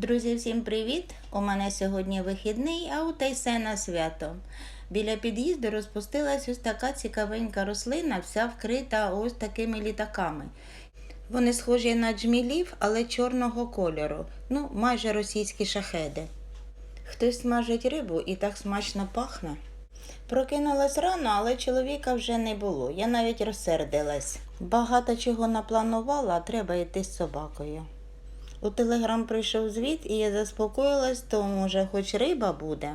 Друзі, всім привіт! У мене сьогодні вихідний, а у Тайсена свято. Біля під'їзду розпустилась ось така цікавенька рослина, вся вкрита ось такими літаками. Вони схожі на джмілів, але чорного кольору, ну, майже російські шахеди. Хтось смажить рибу і так смачно пахне. Прокинулась рано, але чоловіка вже не було. Я навіть розсердилась. Багато чого напланувала, треба йти з собакою. У телеграм прийшов звіт, і я заспокоїлась, то може хоч риба буде.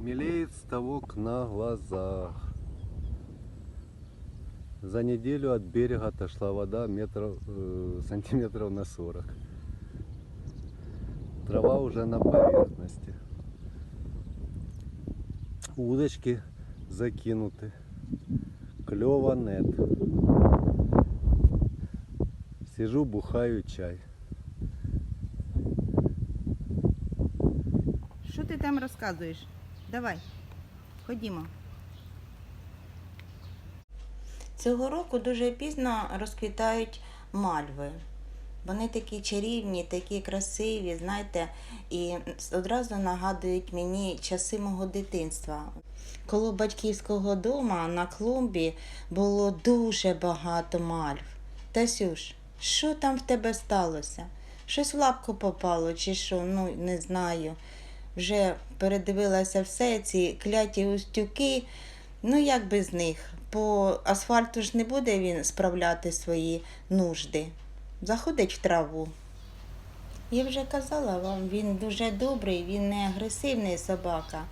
Мелеет ставок на глазах. За неделю от берега отошла вода метров, э, сантиметров на 40. Трава уже на поверхности. Удочки закинуты. Клево нет. Сижу, бухаю чай. Що ти там розказуєш? Давай, ходімо. Цього року дуже пізно розквітають мальви. Вони такі чарівні, такі красиві, знаєте, і одразу нагадують мені часи мого дитинства. Коло батьківського дома на клумбі було дуже багато мальв. Тасюш, що там в тебе сталося? Щось в лапку попало, чи що, ну не знаю. Вже передивилася все, ці кляті устюки. Ну як без них? По асфальту ж не буде він справляти свої нужди. Заходить в траву. Я вже казала вам, він дуже добрий, він не агресивний собака.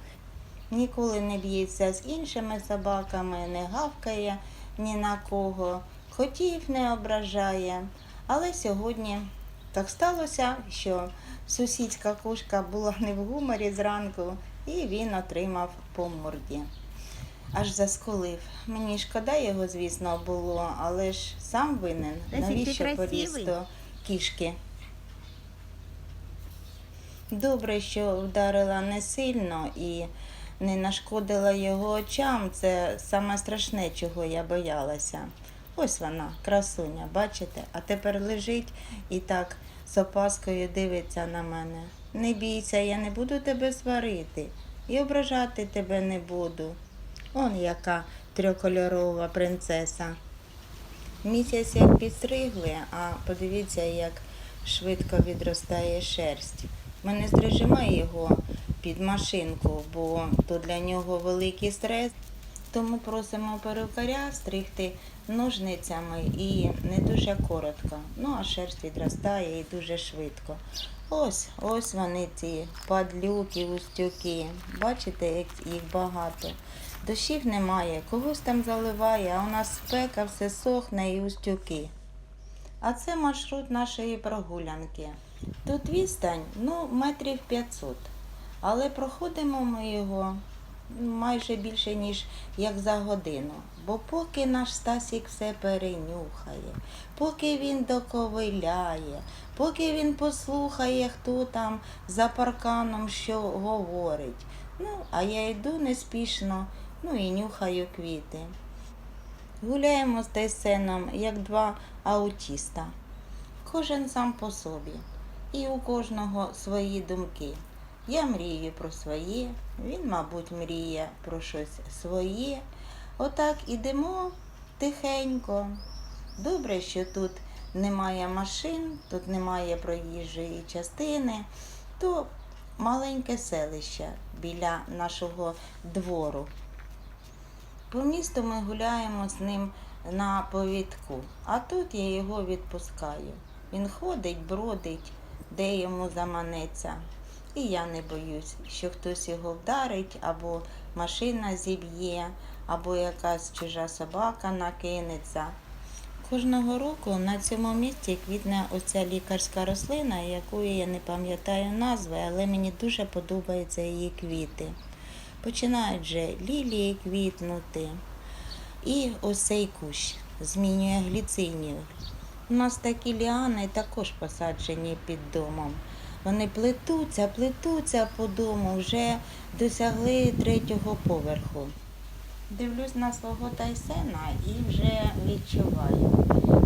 Ніколи не б'ється з іншими собаками, не гавкає ні на кого, хотів не ображає. Але сьогодні так сталося, що сусідська кошка була не в гуморі зранку, і він отримав по морді. Аж заскулив. Мені шкода його, звісно, було, але ж сам винен. Навіщо поліз до кішки? Добре, що вдарила не сильно і не нашкодила його очам. Це саме страшне, чого я боялася. Ось вона, красуня, бачите? А тепер лежить і так з опаскою дивиться на мене. Не бійся, я не буду тебе сварити і ображати тебе не буду. Он яка трьохкольорова принцеса. Місяць як підстригли, а подивіться, як швидко відростає шерсть. Ми не стрижемо його під машинку, бо то для нього великий стрес. Тому просимо перукаря стригти ножницями і не дуже коротко. Ну а шерсть відростає і дуже швидко. Ось, ось вони ці падлюки, устюки. Бачите, як їх багато. Дощів немає, когось там заливає, а у нас спека, все сохне і устюки. А це маршрут нашої прогулянки. Тут відстань, ну, метрів 500. Але проходимо ми його майже більше, ніж як за годину. Бо поки наш Стасік все перенюхає, поки він доковиляє, поки він послухає, хто там за парканом що говорить. Ну, а я йду неспішно, ну і нюхаю квіти. Гуляємо з Тайсеном, як два аутіста. Кожен сам по собі. І у кожного свої думки. Я мрію про своє, він, мабуть, мріє про щось своє. Отак ідемо тихенько. Добре, що тут немає машин, тут немає проїжджої частини, то маленьке селище біля нашого двору. По місту ми гуляємо з ним на повідку, а тут я його відпускаю. Він ходить, бродить, де йому заманеться. І я не боюсь, що хтось його вдарить, або машина зіб'є, або якась чужа собака накинеться. Кожного року на цьому місці квітне оця лікарська рослина, якої я не пам'ятаю назви, але мені дуже подобаються її квіти. Починають вже лілії квітнути. І ось цей кущ змінює гліцинію. У нас такі ліани також посаджені під домом. Вони плетуться, плетуться по дому, вже досягли третього поверху. Дивлюсь на свого Тайсена і вже відчуваю,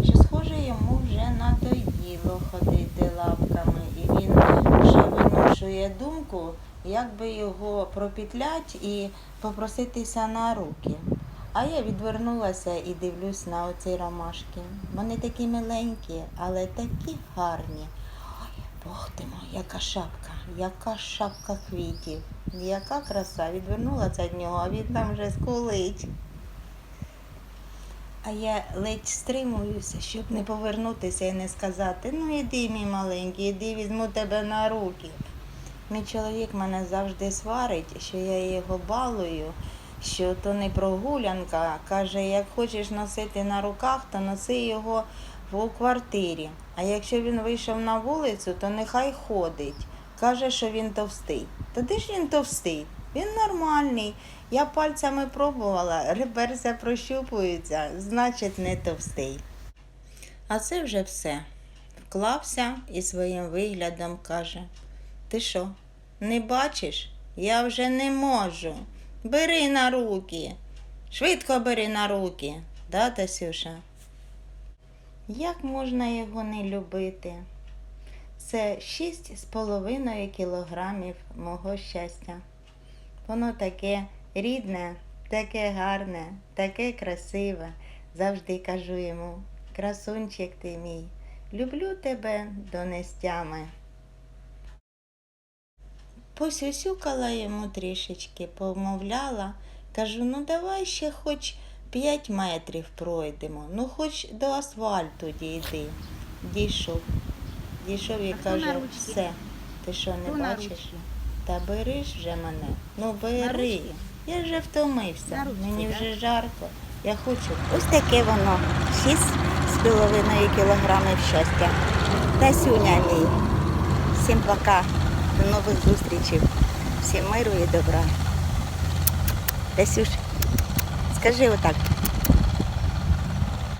що, схоже, йому вже надоїло ходити лапками, і він вже виношує думку, як би його пропітлять і попроситися на руки. А я відвернулася і дивлюсь на оці ромашки. Вони такі миленькі, але такі гарні. Бог ти мой, яка шапка, яка шапка квітів, яка краса. Відвернулася від нього, а він там вже скулить. А я ледь стримуюся, щоб не повернутися і не сказати, ну іди, мій маленький, іди візьму тебе на руки. Мій чоловік мене завжди сварить, що я його балую, що то не прогулянка. Каже, як хочеш носити на руках, то носи його в квартирі. А якщо він вийшов на вулицю, то нехай ходить. Каже, що він товстий. Та де ж він товстий? Він нормальний. Я пальцями пробувала, реберця прощупуються, значить не товстий. А це вже все. Вклався і своїм виглядом каже: Ти що, не бачиш? Я вже не можу. Бери на руки. Швидко бери на руки. Да, Тасюша? Як можна його не любити? Це шість з половиною кілограмів мого щастя. Воно таке рідне, таке гарне, таке красиве. Завжди кажу йому, красунчик ти мій, люблю тебе до нестями. Посюсюкала йому трішечки, помовляла, кажу, ну давай ще хоч п'ять метрів пройдемо, ну хоч до асфальту дійди. Дійшов. Дійшов і каже, все, ти що не на бачиш? Та бери ж вже мене. Ну бери. Я вже втомився. Мені вже жарко. Я хочу. Ось таке воно. Шість з половиною кілограмів щастя. Тасюня мій. Всім пока. До нових зустрічей. Всім миру і добра. Тасюш, скажи отак.